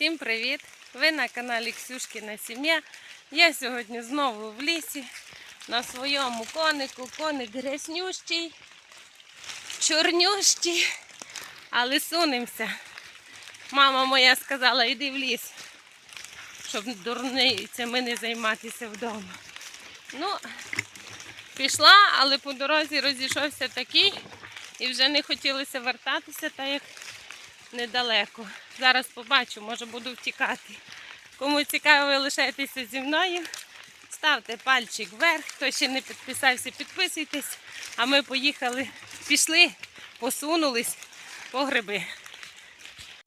Всім привіт! Ви на каналі Ксюшкіна Сім'я. Я сьогодні знову в лісі на своєму конику. Коник гряснющий, чорнющий, але сунемося. Мама моя сказала, йди в ліс, щоб дурницями не займатися вдома. Ну, пішла, але по дорозі розійшовся такий, і вже не хотілося вертатися, так як недалеко. Зараз побачу, може буду втікати. Кому цікаво, ви лишайтеся зі мною. Ставте пальчик вверх. Хто ще не підписався, підписуйтесь. А ми поїхали, пішли, посунулись по гриби.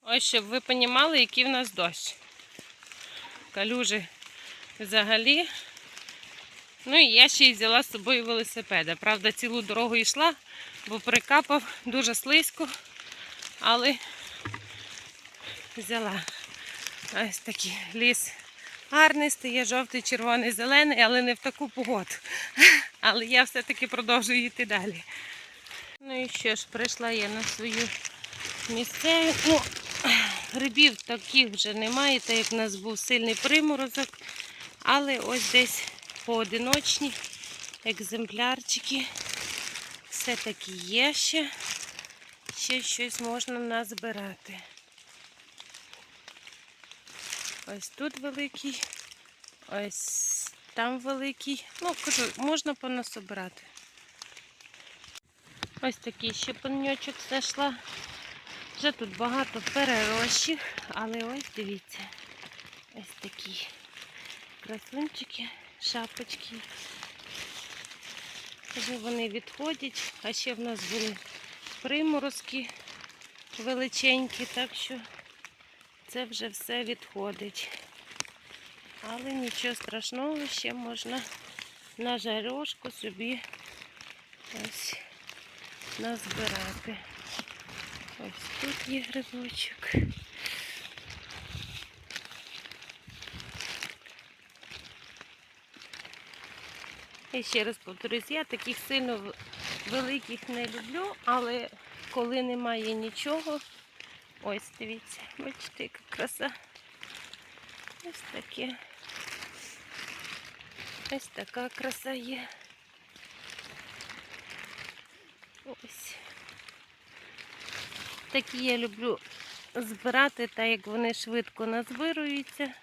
Ось щоб ви розуміли, який в нас дощ. Калюжі взагалі. Ну і я ще й взяла з собою велосипеда. Правда, цілу дорогу йшла, бо прикапав дуже слизько, але взяла ось такий ліс. Гарний стає жовтий, червоний, зелений, але не в таку погоду. Але я все-таки продовжую йти далі. Ну і що ж, прийшла я на свою місцеву. Ну, грибів таких вже немає, так як в нас був сильний приморозок. Але ось десь поодиночні екземплярчики. Все-таки є ще. Ще щось можна назбирати. Ось тут великий, ось там великий. Ну, кажу, можна понасобирати. Ось такий ще пеньочок знайшла. Вже тут багато перерощих, але ось дивіться, ось такі красунчики, шапочки. Вже вони відходять, а ще в нас були приморозки величенькі, так що це вже все відходить. Але нічого страшного, ще можна на жарошку собі ось назбирати. Ось тут є грибочок. І ще раз повторюсь, я таких сильно великих не люблю, але коли немає нічого, ось дивіться, бачите, яка краса. Ось таке. Ось така краса є. Ось. Такі я люблю збирати, так як вони швидко назбируються.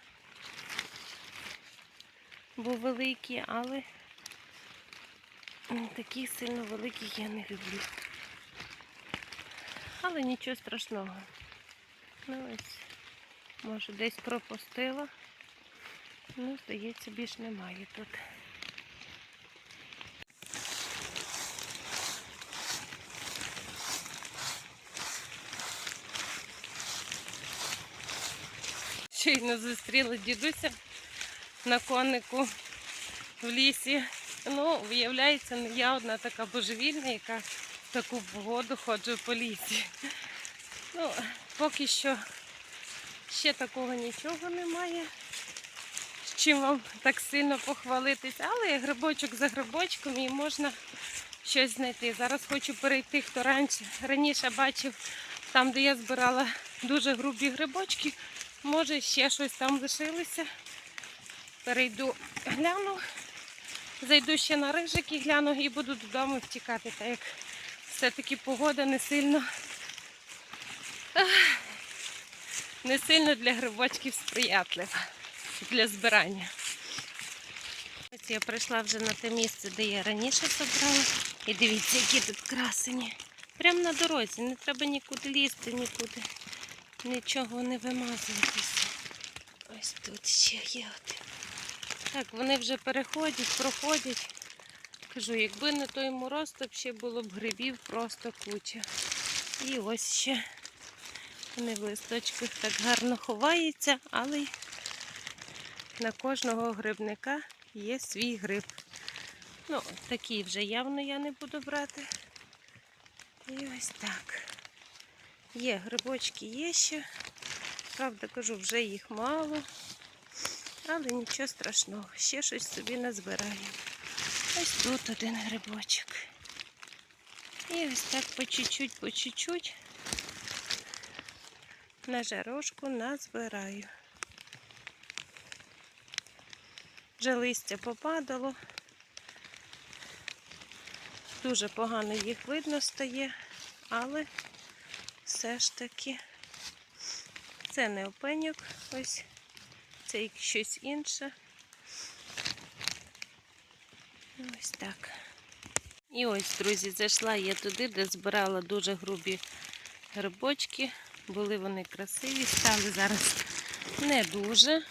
Бо великі, але таких сильно великих я не люблю. Але нічого страшного. Ось, може десь пропустила. Ну, здається, більш немає тут. Щойно зустріла дідуся на конику в лісі. Ну, виявляється, не я одна така божевільна, яка в таку погоду ходжу по лісі. Ну, поки що ще такого нічого немає. З чим вам так сильно похвалитись, але грибочок за грибочком і можна щось знайти. Зараз хочу перейти, хто раніше, раніше бачив там, де я збирала дуже грубі грибочки. Може ще щось там лишилося. Перейду, гляну, зайду ще на рижик і гляну і буду додому втікати, так як все-таки погода не сильно не сильно для грибочків сприятлива для збирання. Ось я прийшла вже на те місце, де я раніше собрала. І дивіться, які тут красені. Прямо на дорозі, не треба нікуди лізти, нікуди. Нічого не вимазуватися. Ось тут ще є один. Так, вони вже переходять, проходять. Кажу, якби не той мороз, то ще було б грибів просто куча. І ось ще вони в листочках так гарно ховаються, але на кожного грибника є свій гриб. Ну, такий вже явно я не буду брати. І ось так. Є, грибочки є ще. Правда, кажу, вже їх мало. Але нічого страшного. Ще щось собі назбираю. Ось тут один грибочок. І ось так по чуть-чуть, по чуть-чуть на жарошку назбираю. Вже листя попадало. Дуже погано їх видно стає, але все ж таки це не опеньок, ось це щось інше. Ось так. І ось, друзі, зайшла я туди, де збирала дуже грубі грибочки. Були вони красиві, стали зараз не дуже.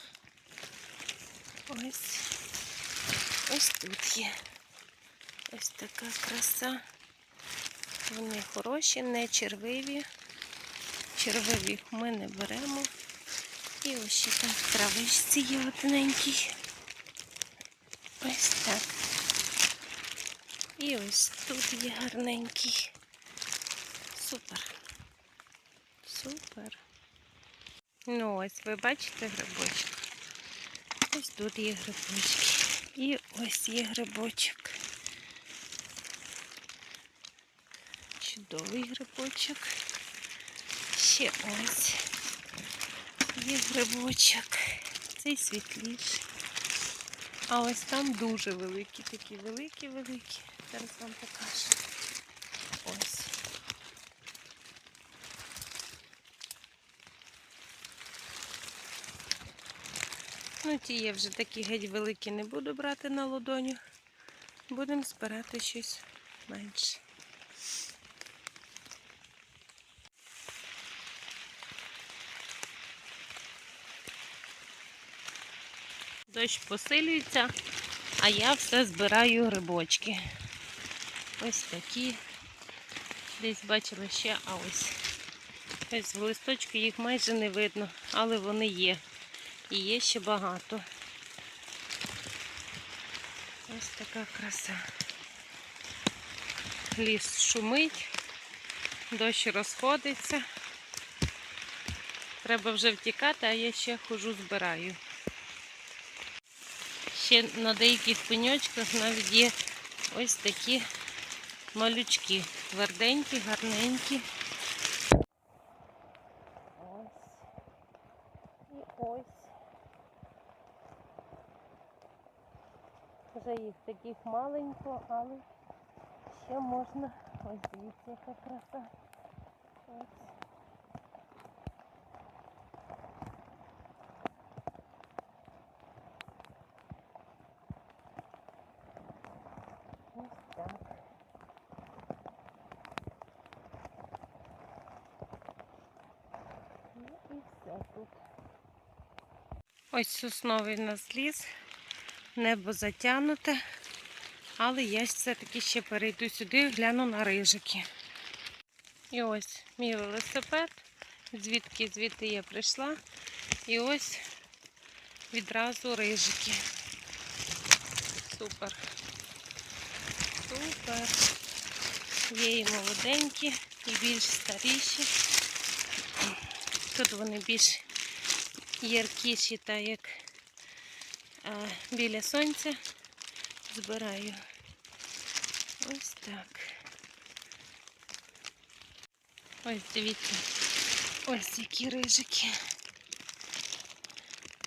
Ось ось тут є. Ось така краса. Вони хороші, не червиві. Червиві ми не беремо. І ось ще там в травичці є одненький. Ось так. І ось тут є гарненький. Супер. Супер. Ну ось ви бачите грибочок. Ось тут є грибочки. І ось є грибочок. Чудовий грибочок. Ще ось є грибочок. Цей світліший. А ось там дуже великі, такі великі-великі. Зараз вам покажу. Ось. Ну, ті є вже такі геть великі, не буду брати на ладоню. Будемо збирати щось менше. Дощ посилюється, а я все збираю грибочки. Ось такі. Десь бачила ще, а ось. Ось в листочку їх майже не видно, але вони є. І є ще багато. Ось така краса. Ліс шумить, дощ розходиться. Треба вже втікати, а я ще хожу збираю. Ще на деяких пеньочках навіть є ось такі малючки. Тверденькі, гарненькі. Ось. І ось. Вже їх таких маленько, але ще можна. Ось дивіться, яка краса. Ось. Ось так. Ну і все тут. Ось сосновий у нас ліс, небо затягнуте, але я все-таки ще перейду сюди, гляну на рижики. І ось мій велосипед, звідки звідти я прийшла. І ось відразу рижики. Супер. Супер. Є і молоденькі, і більш старіші. Тут вони більш яркіші, так як а, біля сонця збираю. Ось так. Ось дивіться. Ось які рижики.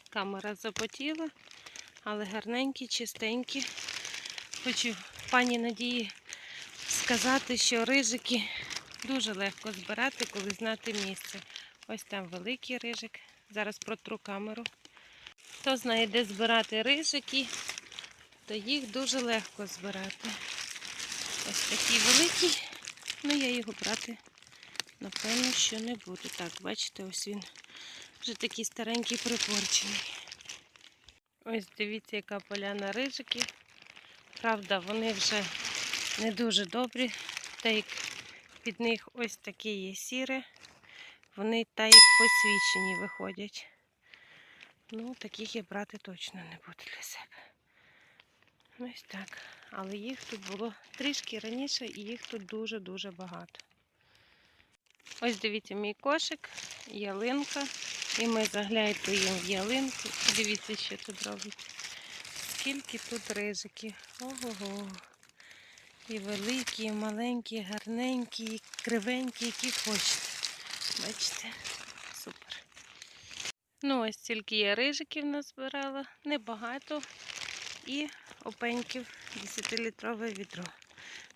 Камера запотіла, але гарненькі, чистенькі. Хочу пані Надії сказати, що рижики дуже легко збирати, коли знати місце. Ось там великий рижик. Зараз протру камеру. Хто знає, де збирати рижики, то їх дуже легко збирати. Ось такий великий, ну я його брати, напевно, що не буду. Так, бачите, ось він вже такий старенький припорчений. Ось дивіться, яка поляна рижики. Правда, вони вже не дуже добрі, та як під них ось таке є сіре. Вони та як посвічені виходять. Ну, таких я брати точно не буду для себе. Ось так. Але їх тут було трішки раніше і їх тут дуже-дуже багато. Ось дивіться мій кошик, ялинка. І ми заглядаємо в ялинку. Дивіться, що тут робить. Скільки тут рижиків. Ого. І великі, і маленькі, і гарненькі, і кривенькі, які хочете. Бачите? Ну, ось тільки я рижиків назбирала, небагато. І опеньків 10-літрове відро.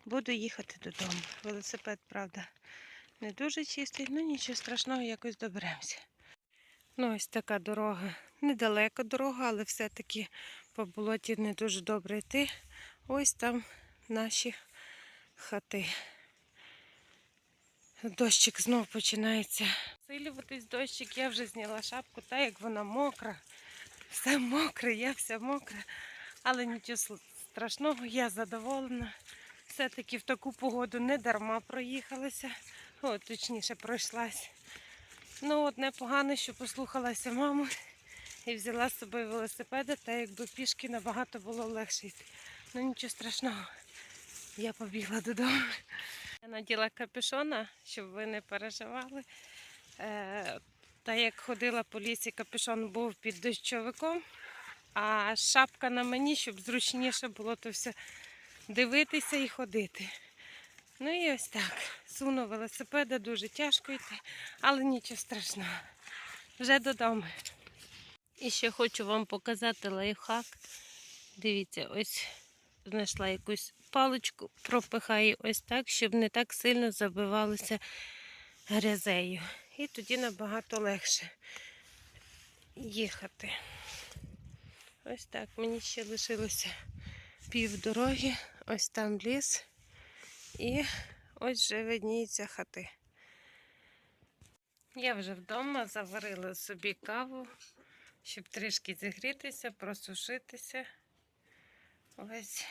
Буду їхати додому. Велосипед, правда, не дуже чистий, ну нічого страшного, якось доберемося. Ну, ось така дорога. Недалека дорога, але все-таки по болоті не дуже добре йти. Ось там наші хати. Дощик знов починається. Силюватись дощик, я вже зняла шапку, та як вона мокра. Все мокре, я вся мокра. Але нічого страшного, я задоволена. Все-таки в таку погоду не дарма проїхалася. О, точніше, пройшлась. Ну, одне погане, що послухалася маму і взяла з собою велосипеда, та якби пішки набагато було легше йти. Ну нічого страшного. Я побігла додому. Наділа капюшона, щоб ви не переживали. Е, та як ходила по лісі, капюшон був під дощовиком, а шапка на мені, щоб зручніше було то все дивитися і ходити. Ну і ось так. Суну велосипеда, дуже тяжко йти, але нічого страшного. Вже додому. І ще хочу вам показати лайфхак. Дивіться, ось знайшла якусь паличку, пропихаю ось так, щоб не так сильно забивалося грязею. І тоді набагато легше їхати. Ось так. Мені ще лишилося пів дороги, ось там ліс. І ось вже видніються хати. Я вже вдома заварила собі каву, щоб трішки зігрітися, просушитися. Ось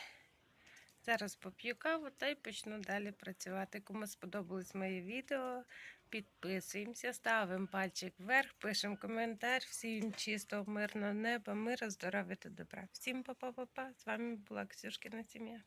зараз поп'ю каву та й почну далі працювати. Кому сподобалось моє відео, підписуємося, ставимо пальчик вверх, пишемо коментар. Всім чистого, мирного неба, мира, здоров'я та добра. Всім па-па-па-па. З вами була Ксюшкина сім'я.